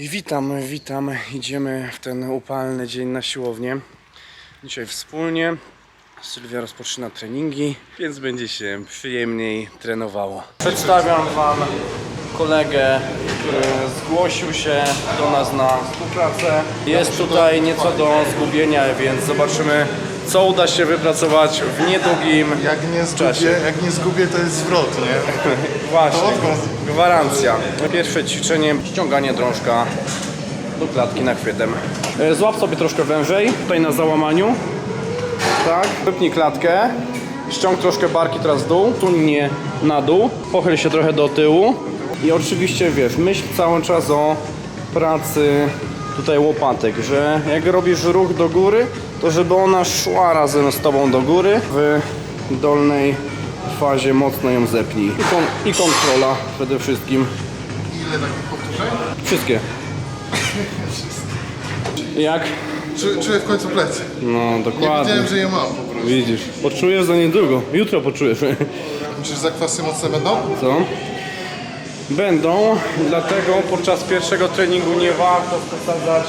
Witam, witam. Idziemy w ten upalny dzień na siłownię. Dzisiaj wspólnie. Sylwia rozpoczyna treningi, więc będzie się przyjemniej trenowało. Przedstawiam Wam kolegę, który zgłosił się do nas na współpracę. Jest tutaj nieco do zgubienia, więc zobaczymy, co uda się wypracować w niedługim Jak nie Czasie. zgubię, jak nie zgubię to jest zwrot, nie? Właśnie, gwarancja. Pierwsze ćwiczenie, ściąganie drążka do klatki nachwytem. E, Złap sobie troszkę wężej, tutaj na załamaniu. Tak, wypnij klatkę. Ściąg troszkę barki teraz w dół, tunie na dół, pochyl się trochę do tyłu. I oczywiście wiesz, myśl cały czas o pracy tutaj łopatek, że jak robisz ruch do góry, to żeby ona szła razem z tobą do góry. W dolnej fazie mocno ją zepnij. I, kon i kontrola przede wszystkim. Ile takich powtórzeń? Wszystkie. Jak? Czu, czuję w końcu plecy. No Nie dokładnie. wiedziałem, że je mam po prostu. Widzisz. Poczujesz za niedługo. Jutro poczujesz. Myślisz, że zakwasy mocne będą? Co? Będą, dlatego podczas pierwszego treningu nie warto przesadzać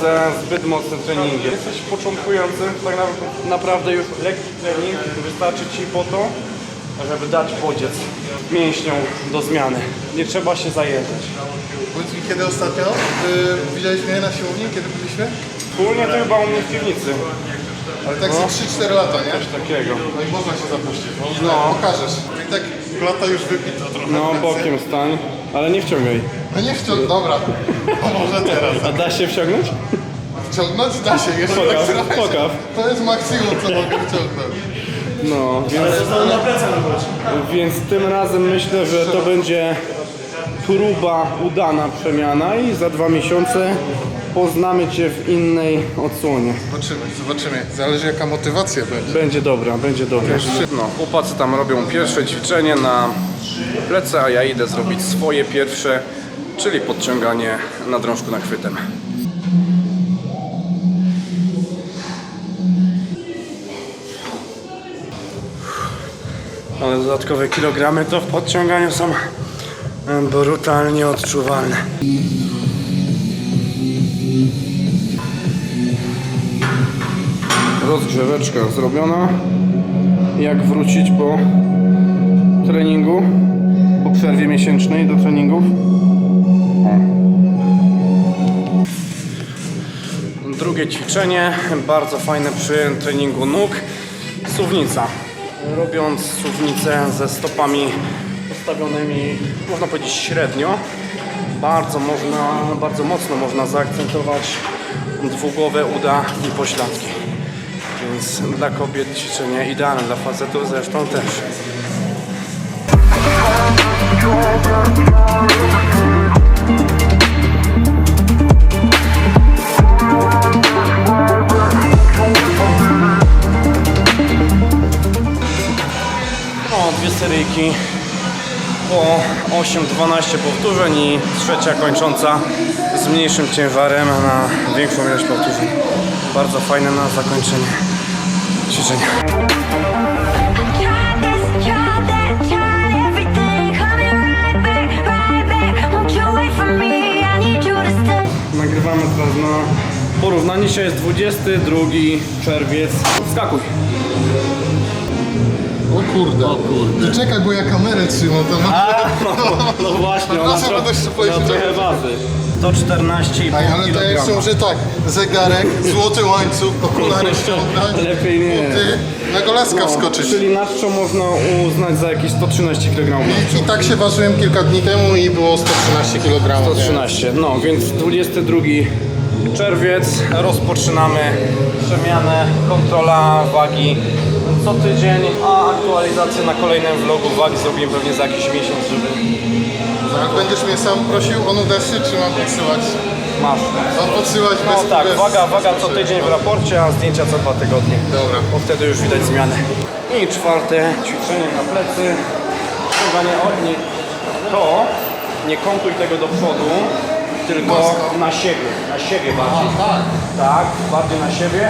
ze zbyt mocnym treningiem. Jesteś początkującym, tak na- naprawdę już lekki trening wystarczy Ci po to, żeby dać bodziec mięśniom do zmiany. Nie trzeba się zajeżdżać. Powiedz mi, kiedy ostatnio y, widziałeś mnie na siłowni, kiedy byliśmy? Wspólnie to chyba u mnie w piwnicy. Ale tak za 3-4 lata, nie? Coś takiego. No i można się zapuścić. Można, No. pokażesz. I tak lata już wypito trochę. No plecy. bokiem stań, ale nie wciągaj. No nie wciąg, dobra. O, może teraz. A da się wciągnąć? Wciągnąć da się, jeszcze Pokaż, tak trochę. pokaż. To jest maksimum, co mogę wciągnąć. No, więc, więc tym razem myślę, że to będzie próba udana przemiana i za dwa miesiące poznamy Cię w innej odsłonie. Zobaczymy, zobaczymy. Zależy jaka motywacja będzie. Będzie dobra, będzie dobra. No, chłopacy tam robią pierwsze ćwiczenie na plecy, a ja idę zrobić swoje pierwsze, czyli podciąganie na drążku nachwytem. Ale dodatkowe kilogramy to w podciąganiu są brutalnie odczuwalne. Rozgrzeweczka zrobiona. Jak wrócić po treningu? Po przerwie miesięcznej do treningów? Drugie ćwiczenie, bardzo fajne przy treningu nóg. Suwnica. Robiąc suwnicę ze stopami postawionymi, można powiedzieć średnio, bardzo można, bardzo mocno można zaakcentować dwugłowe uda i pośladki. Więc dla kobiet ćwiczenie idealne, dla facetów zresztą też. O, dwie seryjki po 8-12 powtórzeń i trzecia kończąca z mniejszym ciężarem na większą ilość powtórzeń. Bardzo fajne na zakończenie ćwiczenia. Nagrywamy teraz na porównanie. Dzisiaj jest 22 czerwiec. Skakuj. O kurde. O kurde. Czekaj, bo ja kamerę trzymam, to mam... No właśnie, ona, Proszę, tro- będę szczuplejszy. ona trochę waży. 114,5 Ej, ale to jeszcze kg. może tak, zegarek, złoty łańcuch, okulary ściągnąć, Lepiej nie. buty, na goleska No, wskoczyć. czyli nadczą można uznać za jakieś 113 kg. I tak się ważyłem kilka dni temu i było 113 kg. 113. No więc 22 czerwiec rozpoczynamy przemianę, kontrola wagi co tydzień, a aktualizację na kolejnym vlogu wagi zrobimy pewnie za jakiś miesiąc, żeby Jak będziesz mnie sam prosił o nudesy, czy mam podsyłać? masz. Mam podsyłać No bez... tak, bez waga, waga co tydzień w raporcie, a zdjęcia co dwa tygodnie. Dobra. Bo wtedy już widać zmiany. I czwarte ćwiczenie na plecy. Ściąganie od nie, to nie kątuj tego do przodu, tylko Mocno. na siebie, na siebie bardziej. Tak. Bardziej na siebie.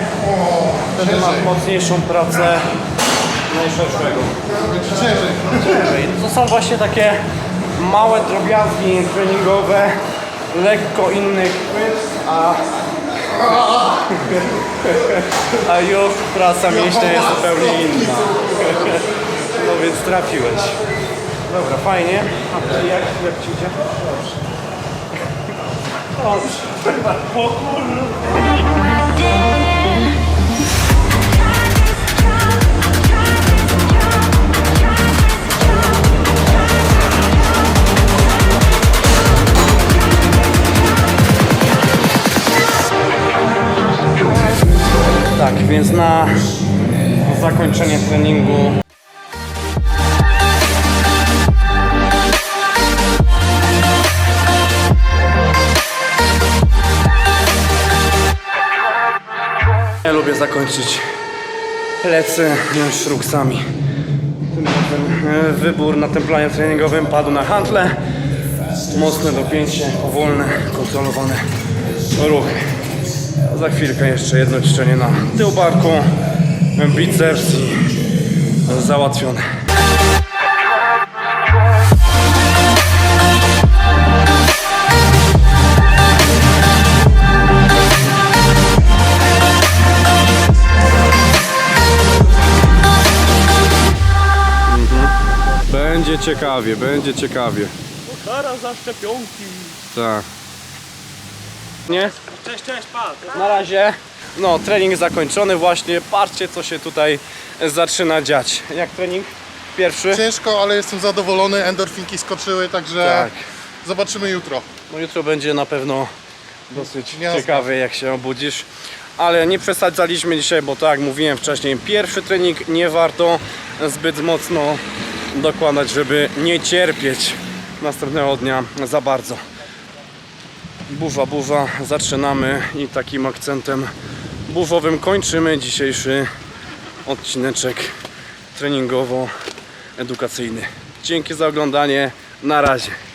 Wtedy masz mocniejszą pracę najszerszego. Ciężej. Ciężej. To są właśnie takie małe drobiazgi treningowe, lekko inny chwyt, a, a już praca mięśnia jest zupełnie inna. No więc trafiłeś. Dobra, fajnie. A jak, jak ci idzie? Tak, więc na zakończenie treningu Lubię zakończyć plecy szruksami. E, wybór na tym planie treningowym padł na handle. Mocne dopięcie, powolne, kontrolowane ruchy. Za chwilkę jeszcze jedno ćwiczenie na tył barku, biceps i załatwione. Będzie ciekawie, będzie ciekawie. Kara za szczepionki. Tak. Nie? Cześć, cześć, pan. Na razie. No, trening zakończony właśnie. Patrzcie, co się tutaj zaczyna dziać. Jak trening? Pierwszy? Ciężko, ale jestem zadowolony, endorfinki skoczyły, także Tak. zobaczymy jutro. No jutro będzie na pewno dosyć Jasne. ciekawy, jak się obudzisz. Ale nie przesadzaliśmy dzisiaj, bo tak jak mówiłem wcześniej, pierwszy trening nie warto zbyt mocno dokładać, żeby nie cierpieć następnego dnia za bardzo. Burza, burza, zaczynamy i takim akcentem burzowym kończymy dzisiejszy odcineczek treningowo-edukacyjny. Dzięki za oglądanie, na razie.